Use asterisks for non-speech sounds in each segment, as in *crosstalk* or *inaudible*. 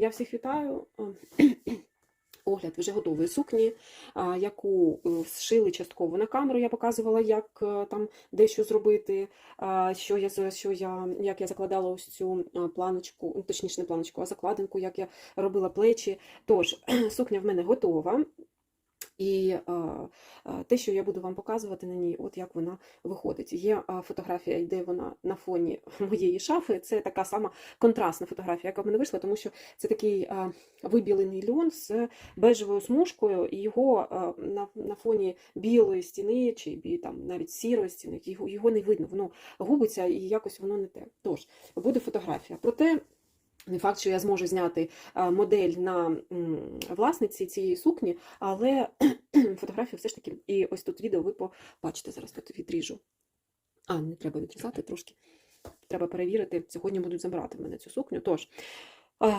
Я всіх вітаю. *clears throat* Огляд вже готової сукні, яку е, зшили частково на камеру. Я показувала, як е, там дещо зробити, що я, що я, як я закладала ось цю планочку, ну, точніше не планочку, а закладинку, як я робила плечі. Тож, *clears throat* сукня в мене готова. І те, що я буду вам показувати на ній, от як вона виходить. Є фотографія, де вона на фоні *laughs* моєї шафи. Це така сама контрастна фотографія, яка в мене вийшла, тому що це такий вибілений льон з бежевою смужкою, і його на, на фоні білої стіни, чи там навіть сірої стіни, його, його не видно, воно губиться і якось воно не те. Тож, буде фотографія. Проте. Не факт, що я зможу зняти модель на власниці цієї сукні, але *clears throat* фотографію все ж таки. І ось тут відео ви побачите. Зараз тут відріжу. А, не треба відрізати трошки. Треба перевірити. Сьогодні будуть забирати в мене цю сукню. Тож,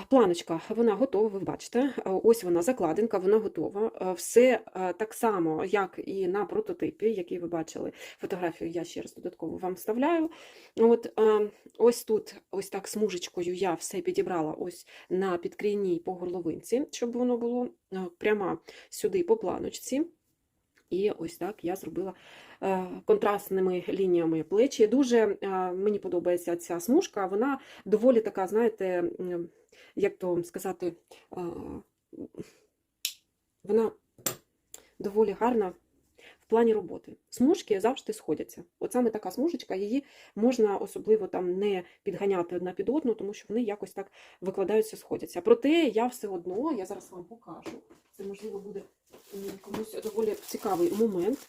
планочка, вона готова, ви бачите. Ось вона закладинка, вона готова. Все так само, як і на прототипі, який ви бачили. Фотографію я ще раз додатково вам вставляю. От ось тут, ось так смужечкою я все підібрала ось на підкрійній по горловинці, щоб воно було прямо сюди по планочці. І ось так я зробила контрастними лініями плечі. Дуже е, мені подобається ця смужка. Вона доволі така, знаєте, як то сказати, е, вона доволі гарна в плані роботи. Смужки завжди сходяться. От саме така смужечка, її можна особливо там не підганяти одна під одну, тому що вони якось так викладаються, сходяться. Проте я все одно, я зараз вам покажу. Це можливо буде комусь доволі цікавий момент.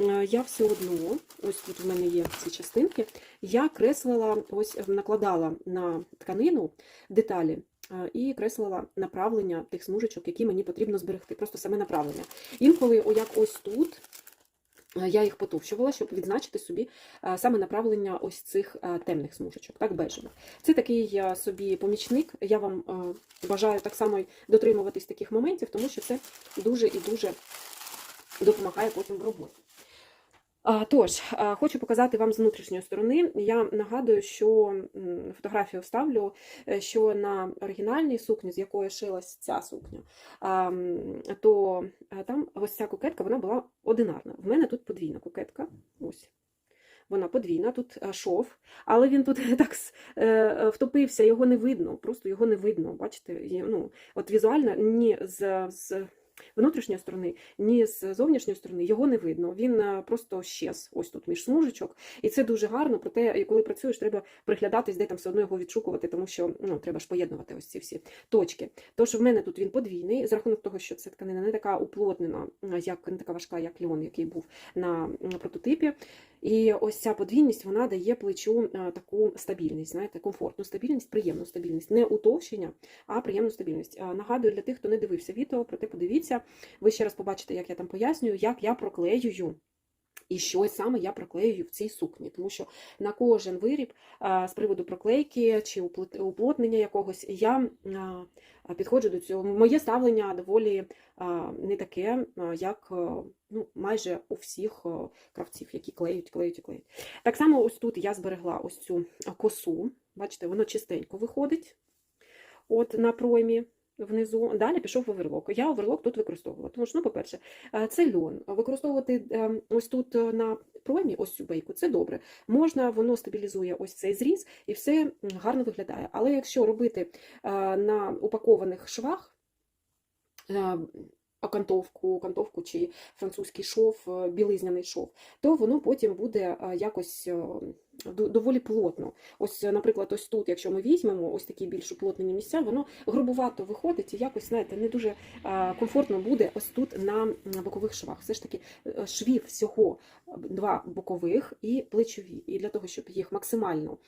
Е, Я все одно, ось тут в мене є ці частинки, я креслила, ось е, накладала на тканину деталі е, і креслила направлення тих смужечок, які мені потрібно зберегти. Просто саме направлення. Інколи, як ось тут, я їх потовщувала, щоб відзначити собі саме направлення ось цих темних смужечок, так, бежевих. Це такий собі помічник. Я вам бажаю так само дотримуватись таких моментів, тому що це дуже і дуже допомагає потім в роботі. Тож, хочу показати вам з внутрішньої сторони. Я нагадую, що фотографію вставлю, е, що на оригінальній сукні, з якої шилась ця сукня, то там ось ця кокетка вона була одинарна. В мене тут подвійна кокетка. Ось. Вона подвійна, тут шов, але він тут *laughs* так е, е, втопився, його не видно, просто його не видно. Бачите, ну, от візуально ні з, з внутрішньої сторони, ні з зовнішньої сторони його не видно. Він е, просто щез ось тут між смужечок. І це дуже гарно. Проте, коли працюєш, треба приглядатись, де там все одно його відшукувати, тому що ну, треба ж поєднувати ось ці всі точки. Тож в мене тут він подвійний, з рахунок того, що ця тканина не така уплотнена, як не така важка, як льон, який був на прототипі. І ось ця подвійність вона дає плечу е, таку стабільність, знаєте, комфортну стабільність, приємну стабільність, не утовщення, а приємну стабільність. Е, Нагадую для тих, хто не дивився відео, проте подивіться, ви ще раз побачите, як я там пояснюю, як я проклеюю. І що саме я проклеюю в цій сукні, тому що на кожен виріб з приводу проклейки чи уплотнення якогось я підходжу до цього. Моє ставлення доволі не таке, як ну, майже у всіх кравців, які клеють, клеють і клеють. Так само ось тут я зберегла ось цю косу. Бачите, воно чистенько виходить от на проймі. Внизу далі пішов оверлок. Я оверлок тут використовувала. Тому що, ну, по-перше, е, це льон. Використовувати е, ось тут е, на проймі, ось цю бейку, це добре. Можна, воно стабілізує ось цей зріз і все гарно виглядає. Але якщо робити на упакованих швах, окантовку, окантовку чи французький шов, білизняний шов, то воно потім буде якось доволі плотно. Ось, е, наприклад, ось тут, якщо ми візьмемо ось такі більш уплотнені місця, воно грубувато виходить і якось, знаєте, не дуже е, комфортно буде ось тут на бокових швах. Все ж таки е, швів всього два бокових і плечові. І для того, щоб їх максимально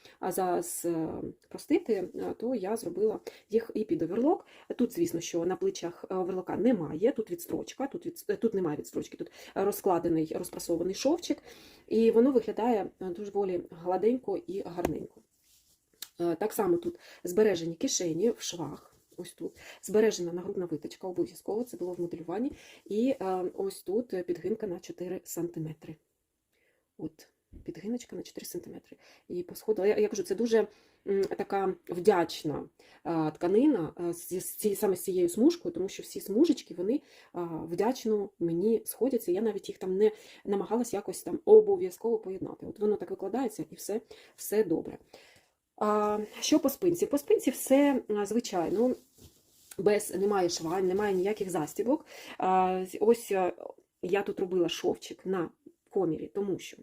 простити, е, то я зробила їх і під оверлок. Тут, звісно, що на плечах е, оверлока немає, тут відстрочка, тут, від, тут немає відстрочки, тут розкладений, розпрасований шовчик, і воно виглядає е, дуже волі гладенько і гарненько. Е, Так само тут збережені кишені в швах. Ось тут збережена нагрудна виточка, обов'язково це було в моделюванні. І е, ось тут підгинка на 4 см. От підгиночка на 4 см. І посходила. Я, я кажу, це дуже така вдячна тканина з, з саме з цією смужкою, тому що всі смужечки вони вдячно мені сходяться. Я навіть їх там не намагалась якось там обов'язково поєднати. От воно так викладається і все, все добре. А, що по спинці? По спинці все звичайно. Без немає швань, немає ніяких застібок. Ось я тут робила шовчик на комірі, тому що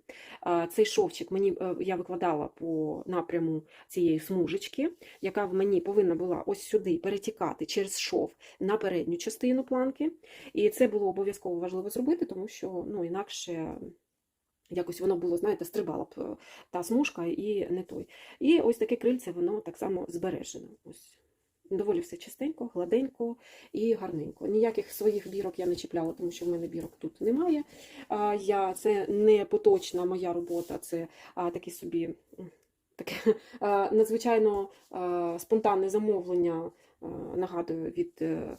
цей шовчик мені е, я викладала по напряму цієї смужечки, яка в мені повинна була ось сюди перетікати через шов на передню частину планки. І це було обов'язково важливо зробити, тому що ну, інакше якось воно було, знаєте, стрибала б е, та смужка і не той. І ось таке крильце, воно так само збережено. Ось. Доволі все чистенько, гладенько і гарненько. Ніяких своїх бірок я не чіпляла, тому що в мене бірок тут немає. Я, це не поточна моя робота, це такі собі таке надзвичайно спонтанне замовлення, нагадую, від е,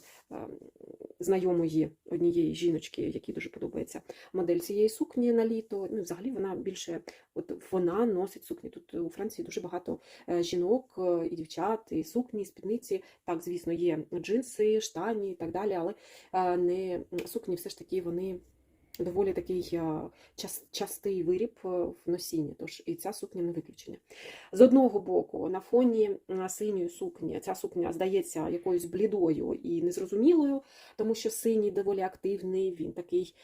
знайомої однієї жіночки, якій дуже подобається модель цієї сукні на літо. Ну, взагалі вона більше, от вона носить сукні. Тут у Франції дуже багато е, жінок е, і дівчат, і сукні, і спідниці. Так, звісно, є джинси, штані і так далі, але е, не сукні все ж таки вони доволі такий е, час, частий виріб е, в носінні, тож і ця сукня не виключення. З одного боку, на фоні синьої сукні, ця сукня здається якоюсь блідою і незрозумілою, тому що синій доволі активний, він такий.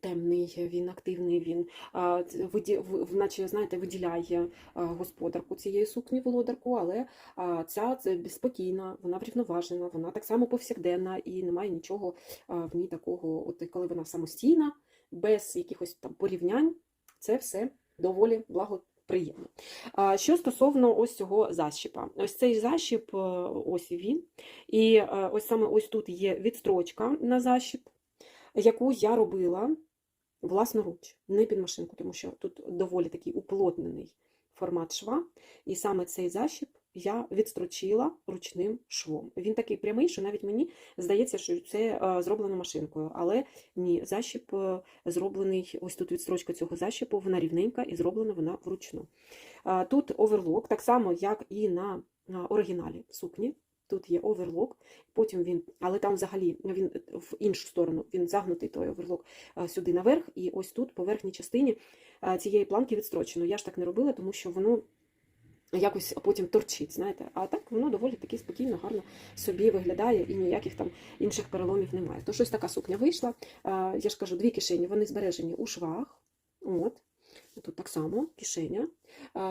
Темний, він активний, він наче, знаєте, виділяє господарку цієї сукні, володарку, але ця спокійна, вона врівноважена, вона так само повсякденна і немає нічого в ній такого, от коли вона самостійна, без якихось там порівнянь, це все доволі благоприємно. А, Що стосовно ось цього защіпа, ось цей защіп, е, ось він, і е, ось саме ось тут є відстрочка на защіп, яку я робила власноруч, не під машинку, тому що тут доволі такий уплотнений формат шва, і саме цей защіп я відстрочила ручним швом. Він такий прямий, що навіть мені здається, що це е, зроблено машинкою, але ні, защіп е, зроблений, ось тут відстрочка цього защіпу, вона рівненька і зроблена вона вручну. Тут оверлок, так само, як і на оригіналі сукні. Тут є оверлок, потім він, але там взагалі він в іншу сторону, він загнутий той оверлок сюди наверх, і ось тут, по верхній частині цієї планки відстрочено. Я ж так не робила, тому що воно якось потім торчить, знаєте. А так воно доволі таки спокійно, гарно собі виглядає і ніяких там інших переломів немає. То щось така сукня вийшла. Я ж кажу, дві кишені, вони збережені у швах. От. Тут так само кишеня.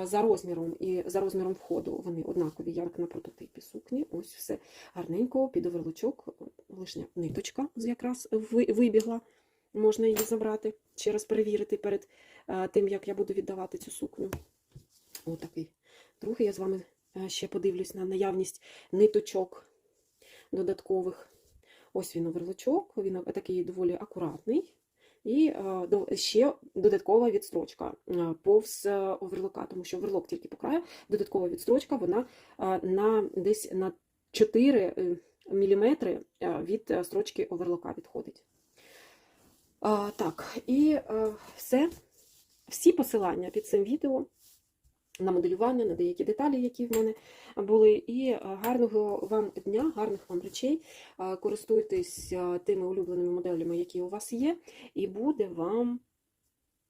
За розміром і за розміром входу вони однакові, як на прототипі сукні. Ось все гарненько, під оверлочок, лишня ниточка якраз вибігла. Можна її забрати, ще раз перевірити перед тим, як я буду віддавати цю сукню. Отакий. Другий я з вами ще подивлюсь на наявність ниточок додаткових. Ось він оверлочок, він такий доволі акуратний. І е, ще додаткова відстрочка е, повз е, оверлока, тому що оверлок тільки по краю, додаткова відстрочка, вона на десь на 4 мм від строчки оверлока відходить. Так, і все. Всі посилання під цим відео на моделювання, на деякі деталі, які в мене були. І е, гарного вам дня, гарних вам речей. Е, Користуйтесь е, тими улюбленими моделями, які у вас є, і буде вам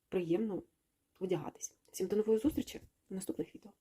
приємно одягатись. Всім до нової зустрічі в наступних відео.